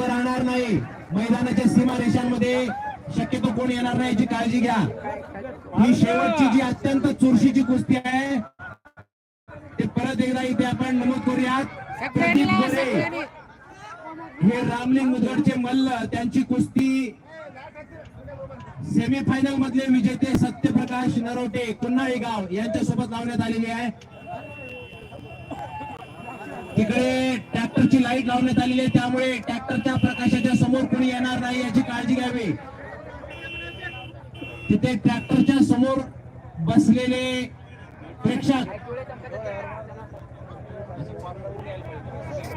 उभं राहणार नाही. मैदानाच्या सीमारेषांमध्ये शक्यतो कोण येणार नाही याची काळजी घ्या. ही शेवटची जी अत्यंत चुरशीची कुस्ती आहे ते परत एकदा इथे आपण नमूद करूयात. प्रदीप गोरे. हे रामलिंग मुदगडचे मल्ल त्यांची कुस्ती. सेमीफायनल मधले विजेते सत्यप्रकाश नरोटे कुन्हाळी गाव यांच्या सोबत लावण्यात आलेली आहे. तिकडे ट्रॅक्टरची लाइट लावण्यात आलेली आहे. त्यामुळे ट्रॅक्टरच्या प्रकाशाच्या समोर कोणी येणार नाही याची काळजी घ्यावी. तिथे ट्रॅक्टरच्या समोर बसलेले प्रेक्षक.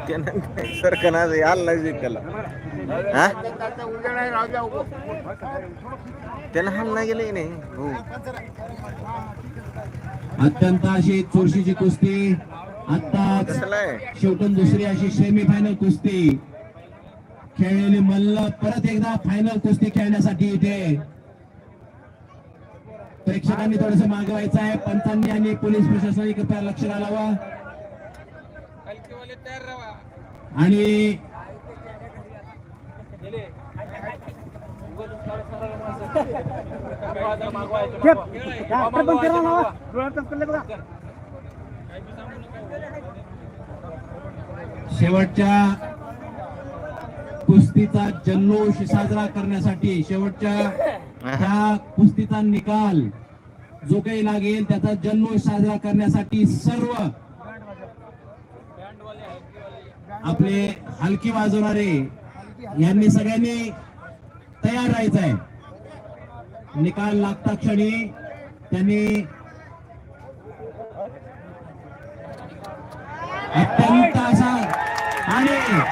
त्यानं सर कना यायला नाही हा त्यानं हाल नाही गेले नाही? हो. अत्यंत अशी चोरशीची कुस्ती. आता शेवटून दुसरी अशी सेमीफायनल कुस्ती. खेळलेली मल्ल परत एकदा फायनल कुस्ती खेळण्यासाठी इथे. प्रेक्षकांनी थोडस मागवायचं आहे. पंचांनी आणि पोलीस प्रशासनाने कृपया लक्ष घालावं. आणि शेवटच्या कुस्तीचा जल्लोष साजरा करण्यासाठी शेवटच्या ह्या कुस्तीचा निकाल जो काही लागेल त्याचा जल्लोष साजरा करण्यासाठी सर्व आपले हलकी वाजवणारे यांनी सगळ्यांनी तयार राहायचं आहे निकाल लागता क्षणी त्यांनी अत्यंत Ramadan,